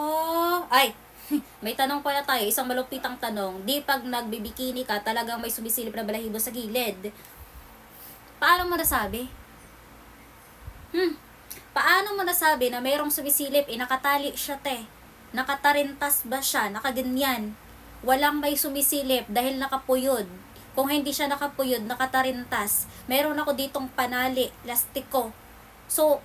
Oh, ay, may tanong pala tayo, isang malupitang tanong. Di pag nagbibikini ka, talagang may sumisilip na balahibo sa gilid. Paano mo nasabi? Hmm, paano mo nasabi na mayroong sumisilip, eh, nakatali siya, te? Nakatarintas ba siya? Nakaganyan? Walang may sumisilip dahil nakapuyod. Kung hindi siya nakapuyod, nakatarintas. Meron ako ditong panali, lastiko. So,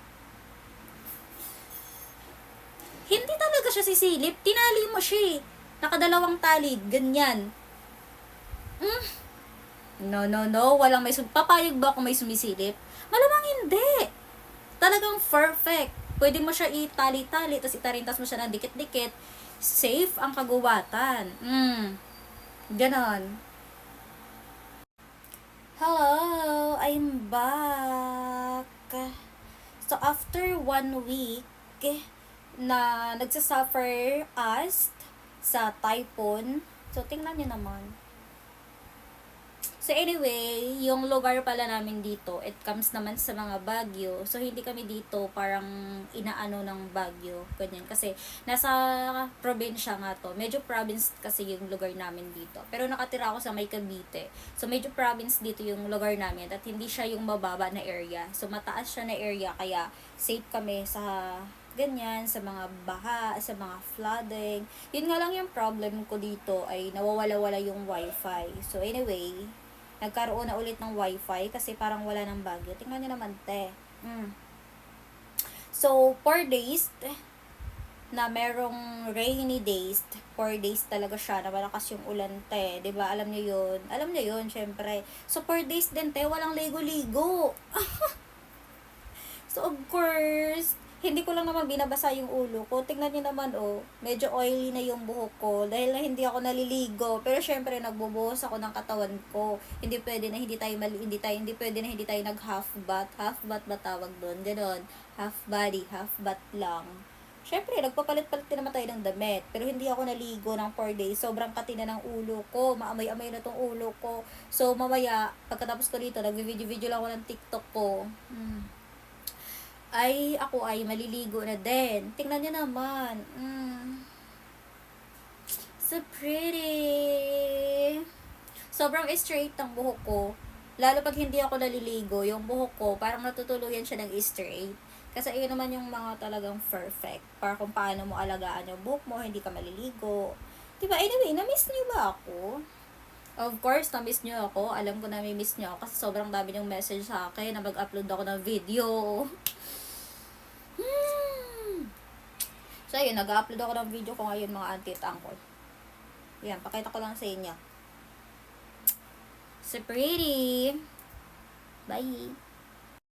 hindi talaga siya sisilip. Tinali mo siya eh. Nakadalawang tali, ganyan. Mm. No, no, no. Walang may sum- Papayag ba kung may sumisilip? Malamang hindi. Talagang perfect. Pwede mo siya itali-tali, tapos itarintas mo siya ng dikit-dikit. Safe ang kaguwatan. Mm. Ganon. Hello, I'm back. So, after one week, na nagsasuffer us sa typhoon. So, tingnan nyo naman. So, anyway, yung lugar pala namin dito, it comes naman sa mga Bagyo. So, hindi kami dito parang inaano ng Bagyo. Ganyan. Kasi, nasa probinsya nga to. Medyo province kasi yung lugar namin dito. Pero nakatira ako sa may Cavite. So, medyo province dito yung lugar namin. At hindi siya yung mababa na area. So, mataas siya na area. Kaya, safe kami sa ganyan, sa mga baha, sa mga flooding. Yun nga lang yung problem ko dito ay nawawala-wala yung wifi. So anyway, nagkaroon na ulit ng wifi kasi parang wala ng bagyo. Tingnan nyo naman, te. Mm. So, 4 days na merong rainy days, 4 days talaga siya na malakas yung ulan, te. ba Alam niyo yun. Alam niyo yun, syempre. So, 4 days din, te, walang ligo-ligo. so, of course, hindi ko lang naman binabasa yung ulo ko. Tingnan niyo naman, oh, medyo oily na yung buhok ko dahil na hindi ako naliligo. Pero syempre, nagbubuhos ako ng katawan ko. Hindi pwede na hindi tayo mali, hindi tayo, hindi pwede na hindi tayo nag half bath. Half bath ba tawag doon? Ganon. Half body, half bath lang. Syempre, nagpapalit-palit din naman tayo ng damit. Pero hindi ako naligo ng 4 days. Sobrang katina ng ulo ko. Maamay-amay na tong ulo ko. So, mamaya, pagkatapos ko dito, nag-video-video lang ako ng TikTok ko. Hmm ay ako ay maliligo na din. Tingnan niyo naman. Mm. So pretty. Sobrang straight ang buhok ko. Lalo pag hindi ako naliligo, yung buhok ko, parang natutuluyan siya ng straight. Kasi ayun naman yung mga talagang perfect. Para kung paano mo alagaan yung buhok mo, hindi ka maliligo. Diba? Anyway, na-miss niyo ba ako? Of course, na-miss niyo ako. Alam ko na may-miss niyo ako kasi sobrang dami yung message sa akin na mag-upload ako ng video. So, ayun, nag-upload ako ng video ko ngayon mga auntie at uncle. Yan, pakita ko lang sa inyo. So pretty. Bye.